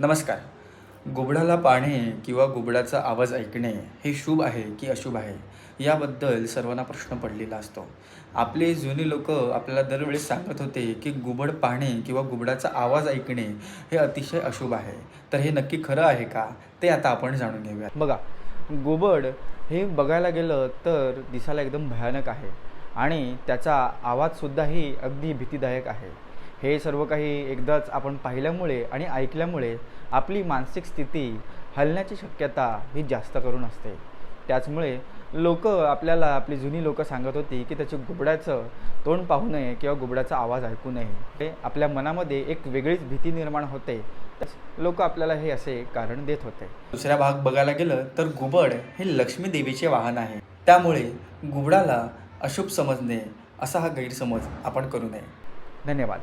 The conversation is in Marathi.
नमस्कार. गुबडाला पाहणे किंवा गुबडाचा आवाज ऐकणे हे शुभ आहे की अशुभ आहे? याबद्दल सर्वांना प्रश्न पडलेला असतो. आपले जुने लोक आपल्याला दरवेळेस सांगत होते की गुबड पाहणे किंवा गुबडाचा आवाज ऐकणे हे अतिशय अशुभ आहे. तर हे नक्की खरं आहे का? ते आता आपण जाणून घेऊया बघा घुबड हे बघायला गेलं तर दिसायला एकदम भयानक आहे आणि त्याचा आवाजसुद्धाही अगदी भीतीदायक आहे. हे सर्व काही एकदाच आपण पाहिल्यामुळे आणि ऐकल्यामुळे आपली मानसिक स्थिती हलण्याची शक्यता ही जास्त करून असते. त्याचमुळे लोक आपल्याला आपली जुनी लोक सांगत होती की त्याची गुबडाचं तोंड पाहू नये किंवा गुबडाचा आवाज ऐकू नये. ते आपल्या मनामध्ये एक वेगळीच भीती निर्माण होते. लोक आपल्याला हे असे कारण देत होते. दुसऱ्या भाग बघायला गेलं तर गुबड हे लक्ष्मी देवीचे वाहन आहे. त्यामुळे गुबडाला अशुभ समजणे असा हा गैरसमज आपण करू नये. धन्यवाद.